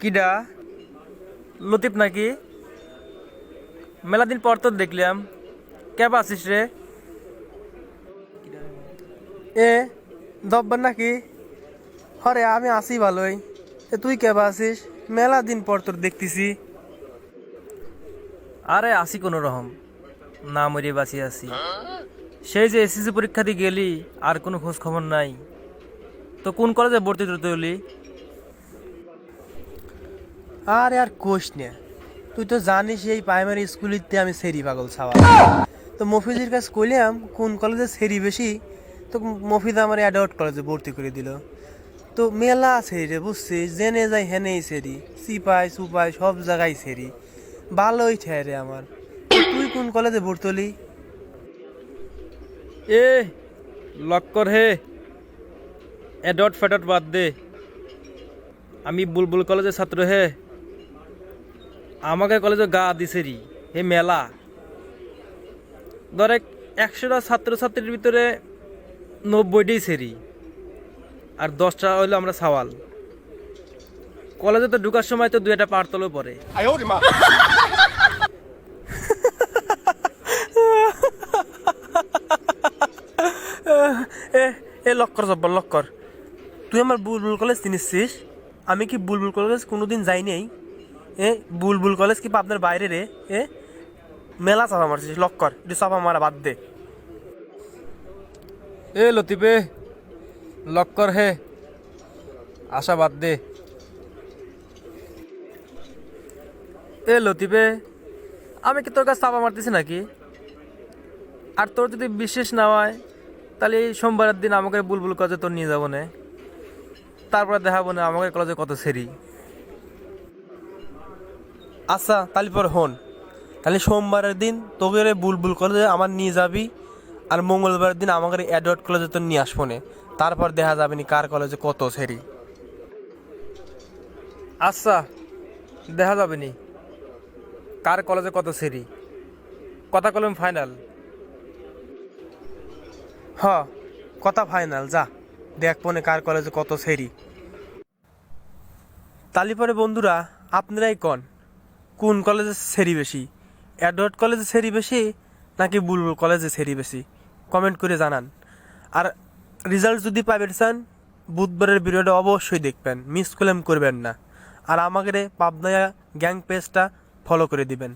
কিডা? লতিফ নাকি? মেলা দিন পর তো দেখলাম। কেবা আছিস রে? এ দব্বার নাকি? হরে আমি আসি ভালোই। এ তুই কেবা আসিস মেলা দিন পর তোর দেখতেছি। আরে আসি কোনো রকম। না মরে বাঁচি আছি। সেই যে এসএসসি পরীক্ষা দিয়ে গেলি আর কোনো খোঁজ খবর নাই। তো কোন কলেজে ভর্তি হতে হলি? আরে আর কোষ নে। তুই তো জানিস এই প্রাইমারি স্কুলিতে আমি সেরি পাগল ছাওয়া। তো মফিজের কাছে কইলাম, কোন কলেজে সেরি বেশি? তো মফিজ আমার অ্যাডাল্ট কলেজে ভর্তি করে দিল। তো মেলা সেরি রে, বুঝছিস? জেনে যাই হেনেই সেরি। সিপাই, সুপাই, সব জায়গায় সেরি। ভালোই ঠায় রে আমার। তুই কোন কলেজে ভর্তি হলি? এ লক কর হে। এডট ফেডট বাদ দে। আমি বুলবুল কলেজের ছাত্র হে। আমাকে কলেজ গা দিছেরি হে মেলা। ধরে একশোটা ছাত্রছাত্রীর ভিতরে নব্বইটাই সেরি আর দশটা হইল আমরা সাওয়াল। কলেজে তো ঢুকার সময় তো দু একটা পারতলও পরে এ লক্কর জব্বর লক্কর তুই আমার বুলবুল কলেজ চিনিসছিস? আমি কি বুলবুল কলেজ কোনোদিন যাই নাই এ, বুলবুল কলেজ কি আপনার বাইরে রে? এ, মেলা চাপা মারছিস লক্কর একটু চাপা মারা বাদ দে। এ, লতিফে, লক কর হে, আশা বাদ দে। এ, লতিফে, আমি কি তোর কাছে চাপা মারতেছি নাকি? আর তোর যদি বিশেষ না হয়, তাহলে এই সোমবারের দিন আমাকে বুলবুল কলেজে তোর নিয়ে যাব না। তারপরে দেখাবো না আমাকে কলেজে কত সেরি। আচ্ছা তাহলে পর হন। তাহলে সোমবারের দিন তোকে রে বুলবুল কলেজে আমার নিয়ে যাবি আর মঙ্গলবারের দিন আমাকে অ্যাডওয়ার্ড কলেজে তোর নিয়ে আসব নে। তারপর দেখা যাবে নি কার কলেজে কত সেরি। আচ্ছা দেখা যাবে নি কার কলেজে কত সেরি। কথা কলম ফাইনাল। হ, কথা ফাইনাল, যা। দেখ পনে কার কলেজে কত সেরি। তালি পরে বন্ধুরা, আপনারাই কন। কোন কলেজে সেরি বেশি? অ্যাডওয়ার্ড কলেজে সেরি বেশি নাকি বুলবুল কলেজে সেরি বেশি? কমেন্ট করে জানান। আর রেজাল্ট যদি পাবেন চান বুধবারের ভিডিওটা অবশ্যই দেখবেন, মিস করবেন না। আর আমাকে পাবনায়া গ্যাং পেজটা ফলো করে দিবেন।